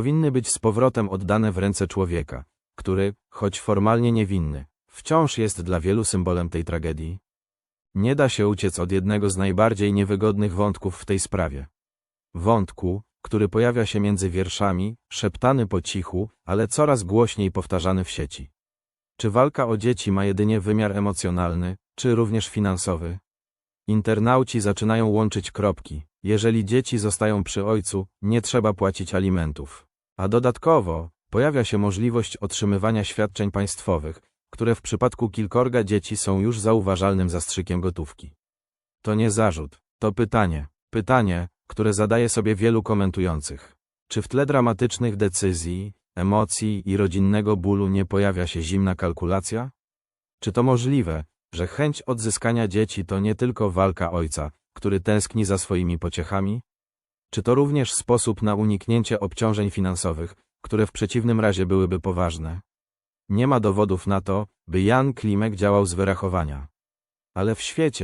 powinny być z powrotem oddane w ręce człowieka, który, choć formalnie niewinny, wciąż jest dla wielu symbolem tej tragedii. Nie da się uciec od jednego z najbardziej niewygodnych wątków w tej sprawie. Wątku, który pojawia się między wierszami, szeptany po cichu, ale coraz głośniej powtarzany w sieci. Czy walka o dzieci ma jedynie wymiar emocjonalny, czy również finansowy? Internauci zaczynają łączyć kropki. Jeżeli dzieci zostają przy ojcu, nie trzeba płacić alimentów. A dodatkowo, pojawia się możliwość otrzymywania świadczeń państwowych, które w przypadku kilkorga dzieci są już zauważalnym zastrzykiem gotówki. To nie zarzut, to pytanie. Pytanie, które zadaje sobie wielu komentujących. Czy w tle dramatycznych decyzji, emocji i rodzinnego bólu nie pojawia się zimna kalkulacja? Czy to możliwe, że chęć odzyskania dzieci to nie tylko walka ojca, który tęskni za swoimi pociechami? Czy to również sposób na uniknięcie obciążeń finansowych, które w przeciwnym razie byłyby poważne? Nie ma dowodów na to, by Jan Klimek działał z wyrachowania. Ale w świecie,